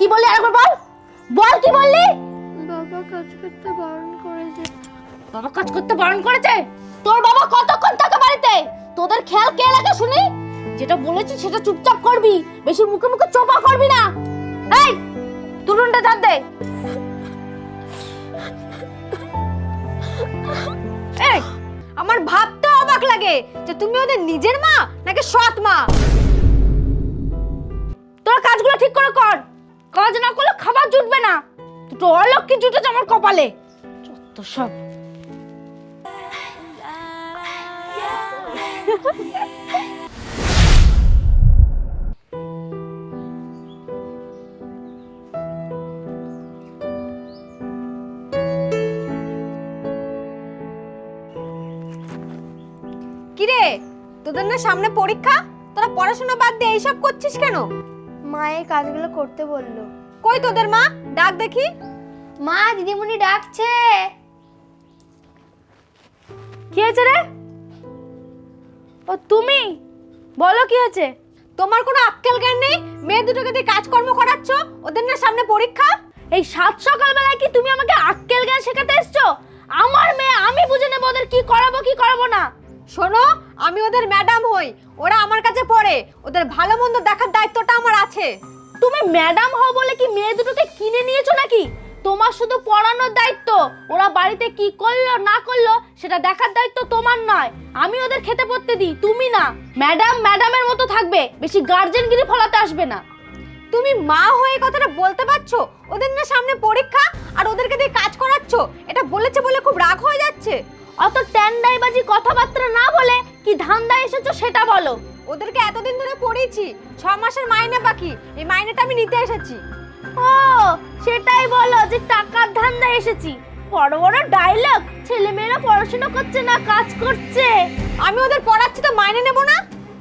কি বললি আরেকবার বল? বল কি বললি? বাবা কাজ করতে বারণ করেছে। বাবা কাজ করতে বারণ করেছে? তোর বাবা কতক্ষণ থাকে বাড়িতে? তোদের খেয়াল কে রাখে শুনি? যেটা বলেছি সেটা চুপচাপ করবি বেশি মুখে মুখে চোপা করবি না। এই তুরুনটা ধার দে। এই আমার ভাবতে অবাক লাগে যে তুমি ওদের নিজের মা নাকি সৎ মা? তোর কাজগুলো ঠিক করে কর। কাজ না করলে খাবার জুটবে না। দুটো অলক্ষী জুটেছে আমার কপালে। যত সব। কিরে, তোদের না সামনে পরীক্ষা? তোরা পড়াশোনা বাদ দিয়ে এইসব করছিস কেন? মা এই কাজগুলো করতে বলল। কই তোদের মা? ডাক দেখি। মা দিদিমণি ডাকছে। কি হয়েছে রে? ও তুমি? বলো কি হয়েছে? তোমার কোনো আক্কেল জ্ঞান নেই? মেয়ে দুটোকে দিয়ে কাজকর্ম করাচ্ছ? ওদের না সামনে পরীক্ষা? এই সাত সকালবেলায় কি তুমি আমাকে আক্কেল জ্ঞান শেখাতে এসছো? আমার মেয়ে আমি বুঝে নেব ওদের কি করাবো কি করাবো না। শোনো আমি ওদের ম্যাডাম হই। ওরা আমার কাছে পড়ে। ওদের ভালো মন্দ দেখার দায়িত্বটা আমার আছে। তুমি ম্যাডাম হও বলে কি মেয়ে দুটোকে কিনে নিয়েছো নাকি? তোমার শুধু পড়ানোর দায়িত্ব। ওরা বাড়িতে কি করল না করল সেটা দেখার দায়িত্ব তোমার নয়। আমি ওদের খেতে পড়তে দিই তুমি না। ম্যাডাম ম্যাডামের মতো থাকবে বেশি গার্জেনগিরি ফলাতে আসবে না। তুমি মা হয়ে কথাটা বলতে পারছ? ওদের না সামনে পরীক্ষা আর ওদেরকে দিয়ে কাজ করাচ্ছ? এটা বলেছে বলে খুব রাগ হয়ে যাচ্ছে। অত ট্যান্ডাইবাজি কথাবার্তা না বলে কি ধান্দা এসেছ সেটা বলো। ওদেরকে এতদিন ধরে পড়িয়েছি ছ মাসের মাইনে বাকি এই মাইনেটা আমি নিতে এসেছি। ও সেটাই বলো যে টাকার ধান্দা এসেছি। বড় বড় ডায়লগ ছেলেমেয়েরা পড়াশোনা করছে না কাজ করছে। আমি ওদের পড়াচ্ছি তো মাইনে নেব না?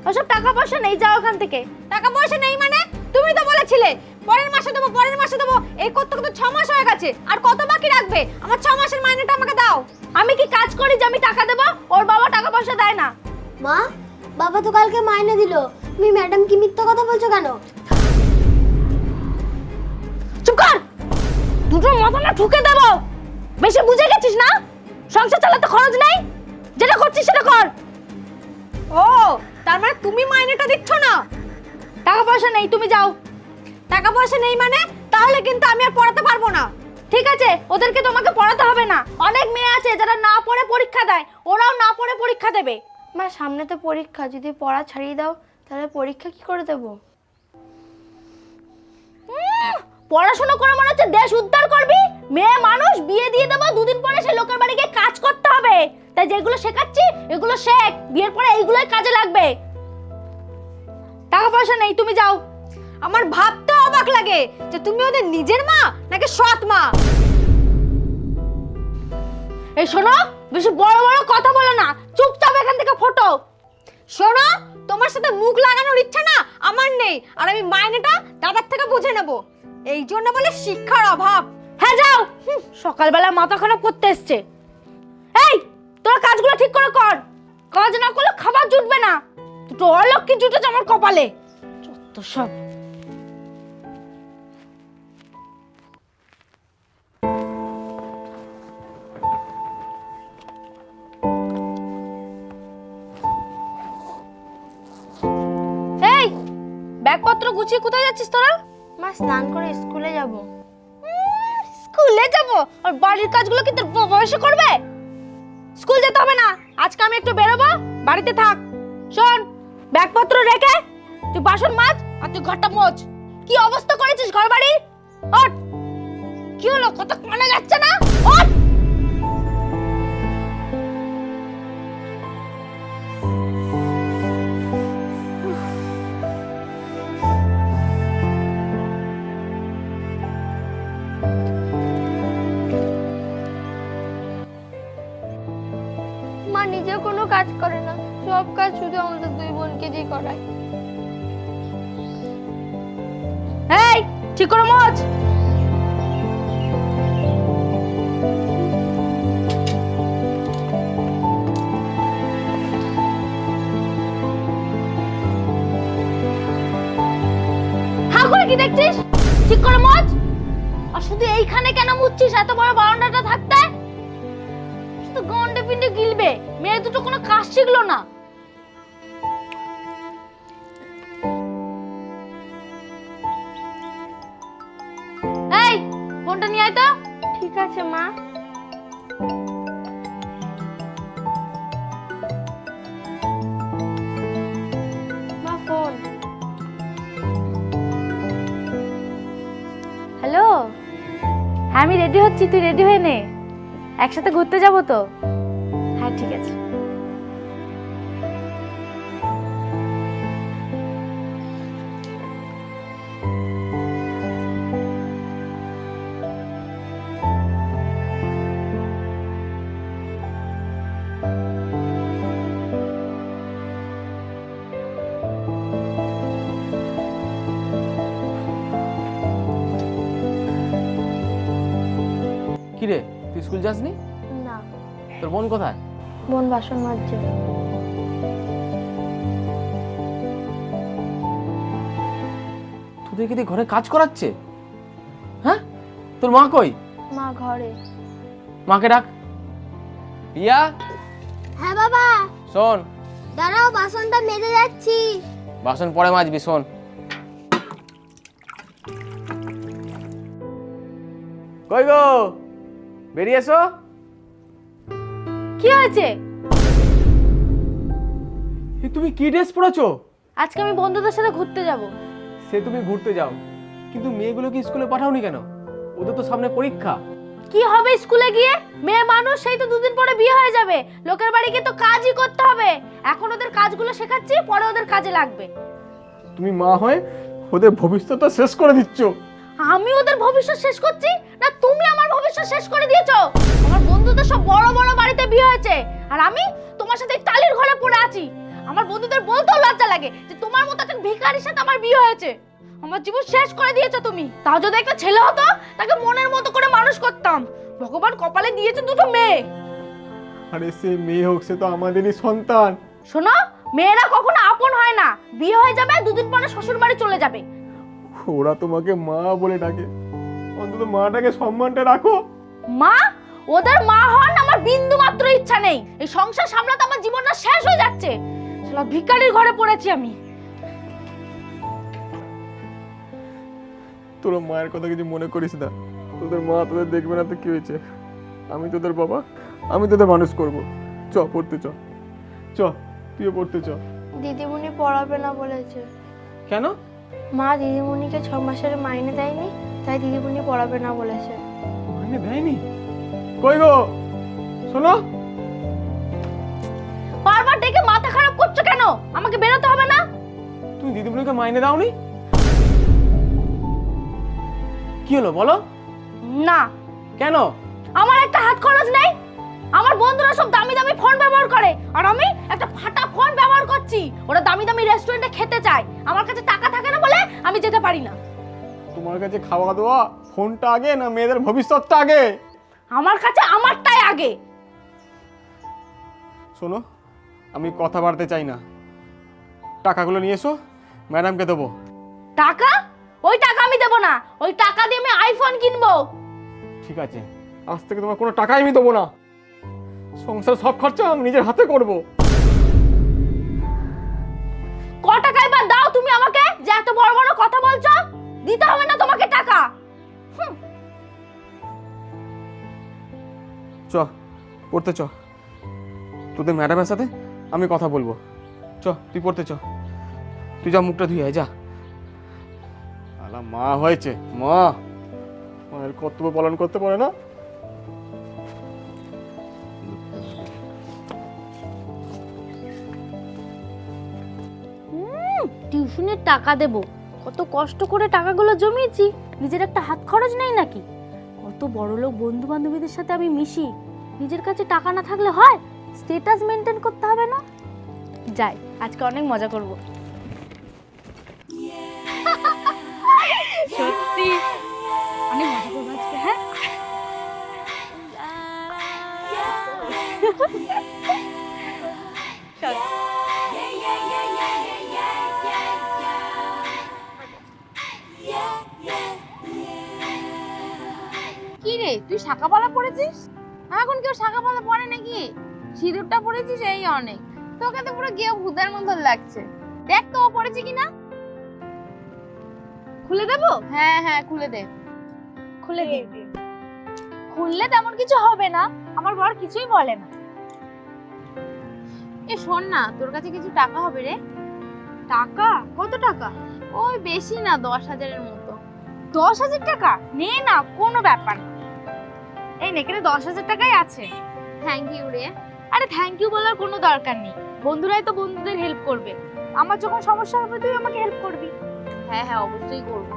ওসব টাকা পয়সা নেই যাও ওখান থেকে। টাকা পয়সা নেই মানে? তুমি তো বলেছিলে পরের মাসে দেবো পরের মাসে দেবো। এই করতে করতে ছ মাস হয়ে গেছে। আর কত বাকি রাখবে? আমার ছ মাসের মাইনেটা আমাকে দাও। আমি কি কাজ করি যে আমি টাকা দেবো? ওর বাবা টাকা পয়সা দেয় না। মা বাবা তো কালকে মাইনে দিল। তুমি ম্যাডাম কি মিথ্যা কথা বলছো কেন? চুপ কর! দুটো মাথা না ঠুকে দেবো। বেশি বুঝে গেছিস না? সংসার চালাতে খরচ নেই? যেটা করছিস সেটা কর। ও তার মানে তুমি মাইনেটা দিচ্ছ না? টাকা পয়সা নেই তুমি যাও। টাকা পয়সা নেই মানে? তাহলে কিন্তু আমি আর পড়াতে পারব না। ঠিক আছে? ওদেরকে তোমাকে পড়াতে হবে না। অনেক মেয়ে আছে যারা না পড়ে পরীক্ষা দেয়। ওরাও না পড়ে পরীক্ষা দেবে। মা সামনে তো পরীক্ষা। যদি পড়া ছাড়িয়ে দাও তাহলে পরীক্ষা কি করে দেবো? পড়াশোনা করে মনে হচ্ছে দেশ উদ্ধার করবি? মেয়ে মানুষ বিয়ে দিয়ে দেবো দুদিন পরে সে লোকের বাড়ি গিয়ে কাজ করতে হবে। তাই যেগুলো শেখাচ্ছি এগুলো শেখ। বিয়ের পরে এইগুলোই কাজে লাগবে। টাকা পয়সা নেই তুমি যাও। আমার ভাবতে অবাক লাগে যে তুমি ওদের নিজের মা নাকি সৎ মা? এই শোনো, বেশি বড় বড় কথা বলো না। চুপচাপ এখান থেকে ফটো। শোনো, তোমার সাথে মুখ লাগানোর ইচ্ছা না, আমার নেই। আর আমি মাইনেটা দাদার থেকে বুঝে নেব। এই জন্য বলে শিক্ষার অভাব। হ্যাঁ যাও। সকালবেলা মাথা খারাপ করতে এসছে। এই, তোর কাজগুলো ঠিক করে কর। কাজ না করলে খাবার জুটবে না। দুটো অলক্ষী জুটেছে আমার কপালে। যত সব ব্যাগপত্র গুছিয়ে কোথায় যাচ্ছিস তোরা? মা স্নান করে স্কুলে যাব। স্কুলে যাব? আর বাড়ির কাজগুলো কি তোর বাবা এসে করবে? স্কুল যেতে হবে না। আজকে আমি একটু বেরোবো। বাড়িতে থাক। শোন ব্যাগপত্র রেখে তুই বাসন মাজ আর তুই ঘরটা মোচ কি অবস্থা করেছিস ঘর বাড়ি ওঠ। কি হলো? কত কানে যাচ্ছে না? ওঠ! মা নিজেও কোনো কাজ করে না, সব কাজ শুধু আমাদের দুই বোনকে দিয়ে করায়। এই, ঠিক করে কি দেখছিস? ঠিক করে মজ। আর শুধু এইখানে কেন মুচ্ছিস? এত বড় বারান্দাটা থাকতে? শুধু গন্ডে পিন্ডে গিলবে। দুটো কোনো কাজ শিখলো না। এই ফোনটা নিয়ে আয় তো। ঠিক আছে মা। হ্যালো? হ্যাঁ আমি রেডি হচ্ছি তুই রেডি হয়ে নে। একসাথে ঘুরতে যাব তো? হ্যাঁ ঠিক আছে। স্কুল যাসনি না। তোর বোন কোথায়? বোন বাসন মাজছে। তোদেরকে দিয়ে ঘরে কাজ করাচ্ছে? হ্যাঁ? তোর মা কই? মা ঘরে। মাকে ডাক। ইয়া? হ্যাঁ বাবা। শোন। দাঁড়াও বাসনটা মেজে যাচ্ছি। বাসন পরে মাজবি শোন। কই গো? বেরিয়ে এসো কি হয়েছে? তুমি কি ড্রেস পরেছো? আজকে আমি বন্ধুদের সাথে ঘুরতে যাব। সে তুমি ঘুরতে যাও কিন্তু মেয়েগুলোকে স্কুলে পাঠাওনি কেন? ওদের তো সামনে পরীক্ষা। কি হবে স্কুলে গিয়ে? মেয়ে মানুষ সেই তো দুদিন পরে বিয়ে হয়ে যাবে। লোকের বাড়ি গিয়ে তো কাজই করতে হবে। এখন ওদের কাজগুলো শেখাচ্ছি পরে ওদের কাজে লাগবে। তুমি মা হয়ে ওদের ভবিষ্যৎটা শেষ করে দিচ্ছ। আমি ওদের ভবিষ্যৎ শেষ করছি না তুমি আমার ভবিষ্যৎ শেষ করে দিয়েছ? আমার বন্ধুদের সব বড় বড় বাড়িতে বিয়ে হয়েছে। আর আমি তোমার সাথে এই টালির ঘরে পড়ে আছি। আমার বন্ধুদের বলতেও লজ্জা লাগে যে তোমার মতো একটা ভিখারির সাথে আমার বিয়ে হয়েছে। আমার জীবন শেষ করে দিয়েছ তুমি। তাও যদি একটা ছেলে হতো তাকে মনের মতো করে মানুষ করতাম। ভগবান কপালে দিয়েছে দুটো মেয়ে। আরে সে মেয়ে হোক সে তো আমাদেরই সন্তান। শোনো মেয়েরা কখনো আপন হয় না। বিয়ে হয়ে যাবে দুদিন পরে শ্বশুর বাড়ি চলে যাবে। ওরা তোমাকে মা বলে ডাকে। অন্তত মাটাকে সম্মানটা রাখো। মা ওদের মা হন আমার বিন্দু মাত্র ইচ্ছা নেই। এই সংসার সামলাতে আমার জীবনটা শেষ হয়ে যাচ্ছে। শালা ভিখারির ঘরে পড়েছি আমি। তোরা মায়ের কথা কিছু মনে করিস না। তোদের মা তোদের দেখবে না তো কি হয়েছে। আমি তোদের বাবা আমি তোদের মানুষ করব। চ পড়তে চ। চ তুইও পড়তে চ। দিদিমণি পড়াবে না বলেছে। কেন? মা দিদিমণিকে ছ মাসের মাইনে দেয়নি তাই দিদিমণি পড়াবে না বলেছে। মাইনে দেয়নি? কই গো? শোনো। বারবার ডেকে মাথা খারাপ করছ কেন? আমাকে বেরোতে হবে না? তুমি দিদিমণিকে মাইনে দাওনি? কি হলো বলো? না। কেন? আমার একটা হাত খরচ নেই? আমার বন্ধুরা সব দামি দামি ফোন ব্যবহার করে। আর আমি একটা ফাটা ফোন ব্যবহার করছি। ওরা দামি দামি রেস্টুরেন্টে খেতে চায়। আমার কাছে টাকা থাকে না বলে আমি যেতে পারি না। তোমার কাছে খাওয়া দাওয়া ফোনটা আগে না মেয়েদের ভবিষ্যৎটা আগে? আমার কাছে আমারটাই আগে। শোনো আমি কথা বাড়তে চাই না। টাকাগুলো নিয়ে এসো ম্যাডামকে দেবো। টাকা? ওই টাকা আমি দেবো না। ওই টাকা দিয়ে আমি আইফোন কিনবো। ঠিক আছে। আজ থেকে তোমার কোনো টাকাই আমি দেবো না। সংসার সব খরচা আমি নিজের হাতে করব। ক টাকায় বা দাও তুমি আমাকে? যে এত বড় বড় কথা বলছো দিতে হবে না তোমাকে টাকা। চ পড়তে চ। তোদের ম্যাডামের সাথে আমি কথা বলব। চ তুই পড়তে চ। তুই যা মুখটা ধুয়ে আয়, যা। আলা মা হয়েছে মা। মায়ের কর্তব্য পালন করতে পারে না? টিউশনের টাকা দেব। কত কষ্ট করে টাকাগুলো জমিয়েছি। নিজের একটা হাত খরচ নেই নাকি? কত বড় লোক বন্ধু বান্ধবীদের সাথে আমি মিশি। নিজের কাছে টাকা না থাকলে হয়? স্টেটাস মেনটেন করতে হবে না? যাই, আজকে অনেক মজা করব। সিঁদুরটা পড়েছিস এই অনেক। তোকে তো পুরো গিয়ে ভূতের মতো লাগছে। দেখ তো ও পড়েছে কিনা। খুলে দেবো? হ্যাঁ হ্যাঁ খুলে দে। খুলে দে। খুললে তেমন কিছু হবে না। আমার বর কিছুই বলে না। এ শোন না তোর কাছে কিছু টাকা হবে রে। টাকা? কত টাকা? ওই বেশি না দশ হাজারের মতো। দশ হাজার টাকা? নে না কোনো ব্যাপার না। এই নে এখানে দশ হাজার টাকাই আছে। থ্যাংক ইউ রে। আরে থ্যাংক ইউ বলার কোনো দরকার নেই। বন্ধুরাই তো বন্ধুদের হেল্প করবে। আমার যখন সমস্যা হবে তুই আমাকে হেল্প করবি। হ্যাঁ হ্যাঁ অবশ্যই করব।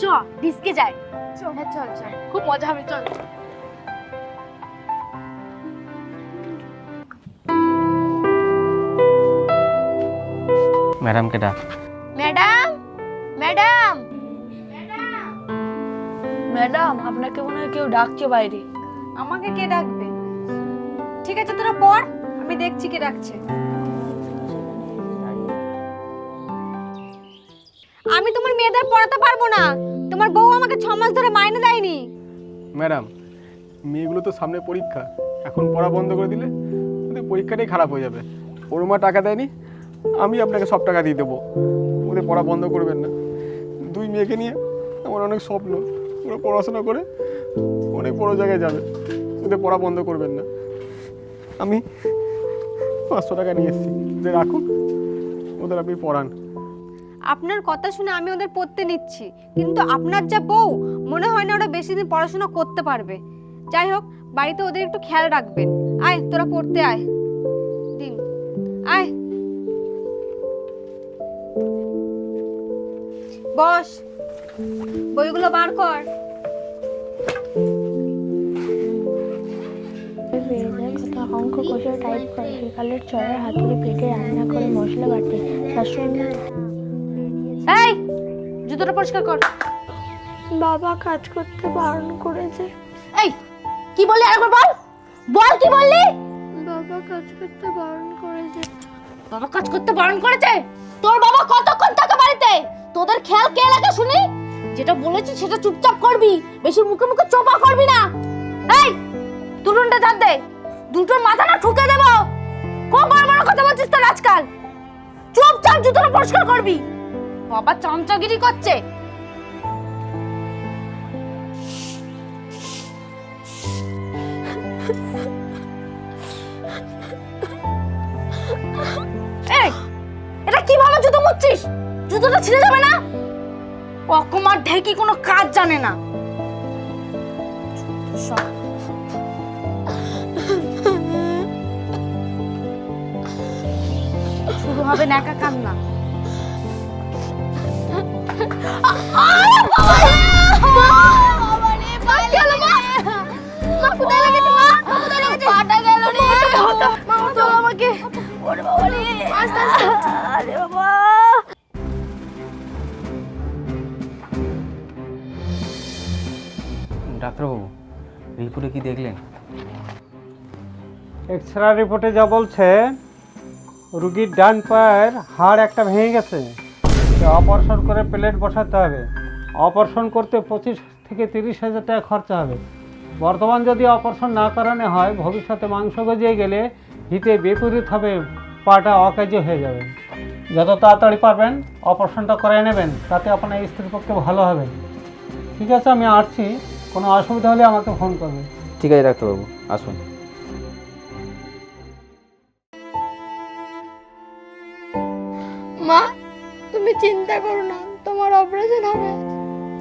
চ ডিস্কে যাই। হ্যাঁ চল চল। খুব মজা হবে চল। ম্যাডামকে ডাক। ম্যাডাম? ম্যাডাম? ম্যাডাম আপনাকে মনে হয় কেউ ডাকছে বাইরে। আমাকে কে ডাকবে? ঠিক আছে, তোরা পর আমি দেখছি কে ডাকছে আমি তোমার মেয়েদের পড়াতে পারব না। তোমার বউ আমাকে ছ মাস ধরে মাইনে দেয়নি। ম্যাডাম, মেয়েগুলো তো সামনে পরীক্ষা। এখন পড়া বন্ধ করে দিলে ওদের পরীক্ষাটাই খারাপ হয়ে যাবে। ওর মা টাকা দেয়নি, আমি আপনাকে সব টাকা দিয়ে দেবো। ওদের পড়া বন্ধ করবেন না। দুই মেয়েকে নিয়ে আমার অনেক স্বপ্ন। ওরা পড়াশোনা করে অনেক বড় জায়গায় যাবে। ওদের পড়া বন্ধ করবেন না। আমি পাঁচশো টাকা নিয়ে এসেছি। ওদের রাখুন ওদের আপনি পড়ান। আপনার কথা শুনে আমি ওদের পড়তে নিচ্ছি। কিন্তু আপনার যা বউ, মনে হয় না ওরা বেশি দিন পড়াশোনা করতে পারবে। যাই হোক, বাড়িতে ওদের একটু খেয়াল রাখবেন। আয়, তোরা পড়তে আয়। দিন। আয়। বস, বইগুলো বার কর। অঙ্ক কষে টাইপ করে সকালের চড়ার হাতুড়ি পেটে রান্না করে মশলা বাটে শাশুড়ি এই জুতোটা পরিষ্কার কর। বাবা কাজ করতে বারণ করেছে। এই কি বললি আরেকবার বল? বল কি বললি? বাবা কাজ করতে বারণ করেছে। বাবা কাজ করতে বারণ করেছে? তোর বাবা কতক্ষণ থাকে বাড়িতে? তোদের খেয়াল কে লাগে শুনি? যেটা বলেছি সেটা চুপচাপ করবি। বেশি মুখে মুখে চোপা করবি না। এই দুটোনটা ধার দে। দুটোর মাথা না ঠুকে দেব। খুব বড় বড় কথা বলছিস তোর আজকাল। চুপচাপ জুতোটা পরিষ্কার করবি। বাবা চামচাগিরি করছে। এটা কীভাবে জুতো মুচ্ছিস? জুতোটা ছিঁড়ে যাবে না? অকুমার ঢেকি কোনো কাজ জানে না। আস্তে আরে বাবা ডাক্তারবাবু রিপোর্টে কি দেখলেন? এক্সরা রিপোর্টে যা বলছে রুগীর ডান পায়ের হাড় একটা ভেঙে গেছে। অপারেশন করে প্লেট বসাতে হবে। অপারেশন করতে পঁচিশ থেকে তিরিশ হাজার টাকা খরচা হবে। বর্তমান যদি অপারেশন না করানো হয়, ভবিষ্যতে মাংস গজিয়ে গেলে হিতে বিপরীত হবে, পাটা অকার্য হয়ে যাবে। যত তাড়াতাড়ি পারবেন, অপারেশনটা করে নেবেন, তাতে আপনার স্ত্রীর পক্ষে ভালো হবে। ঠিক আছে, আমি আসছি। কোনো অসুবিধা হলে আমাকে ফোন করবেন। ঠিক আছে, ডাক্তারবাবু। আসুন। মা, তুমি চিন্তা করো না, তোমার অপারেশন হবে।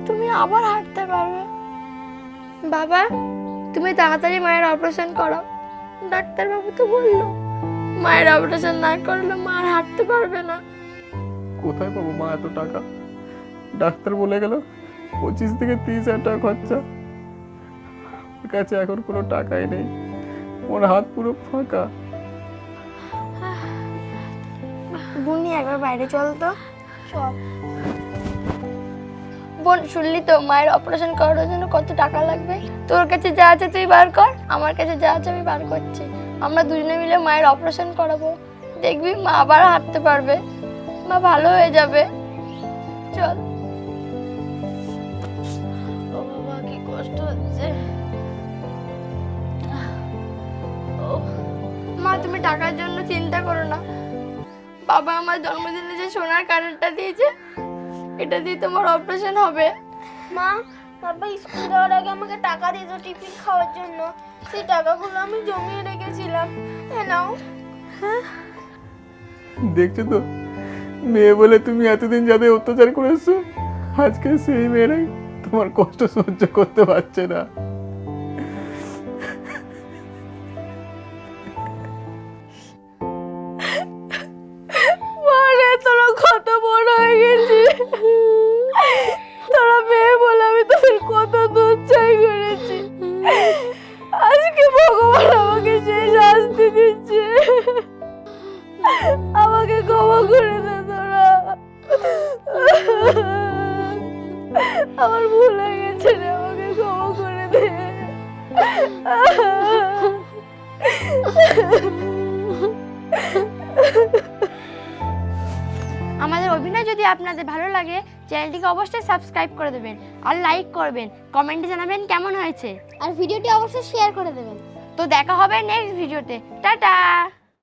তুমি আবার হাঁটতে পারবে। বাবা, তুমি তাড়াতাড়ি মায়ের অপারেশন করো ডাক্তারবাবু তো বলল, মায়ের অপারেশন না করলে মা আর হাঁটতে পারবে না। কোথায় পাবো মা এত টাকা? ডাক্তার বলে গেল, পঁচিশ থেকে তিরিশ হাজার টাকা খরচা। কাছে এখন কোনো টাকাই নেই। ওর হাত পুরো ফাঁকা। বুনি, একবার বাইরে চল তো। চল। বোন, শুনলি তো, মায়ের অপারেশন করার জন্য কত টাকা লাগবে? তোর কাছে যা আছে তুই বার কর, আমার কাছে যা আছে আমি বার করছি। আমরা দুজনে মিলে মায়ের অপারেশন করাবো। দেখবি, মা আবার হাঁটতে পারবে। মা ভালো হয়ে যাবে। চল। কি কষ্ট হচ্ছে। মা, তুমি টাকার জন্য চিন্তা করো না। বাবা আমার জন্মদিনে যে সোনার কারেন্টটা দিয়েছে এটা দিয়ে তোমার অপারেশন হবে। মা বাবা স্কুল যাওয়ার আগে আমাকে টাকা দিত টিফিন খাওয়ার জন্য। সেই টাকাগুলো আমি জমিয়ে রেখেছিলাম। এ নাও। দেখছ তো মেয়ে বলে তুমি এতদিন যাদের অত্যাচার করেছ আজকে সেই মেয়েরাই তোমার কষ্ট সহ্য করতে পারছে না। আমাকে ক্ষমা করে দে তোরা। আমার ভুল হয়ে গেছে রে আমাকে ক্ষমা করে দে। আমাদের অভিনয় যদি আপনাদের ভালো লাগে চ্যানেলটিকে অবশ্যই সাবস্ক্রাইব করে দেবেন আর লাইক করবেন। কমেন্টে জানাবেন কেমন হয়েছে। আর ভিডিওটি অবশ্যই শেয়ার করে দেবেন। তো দেখা হবে নেক্সট ভিডিওতে। টাটা!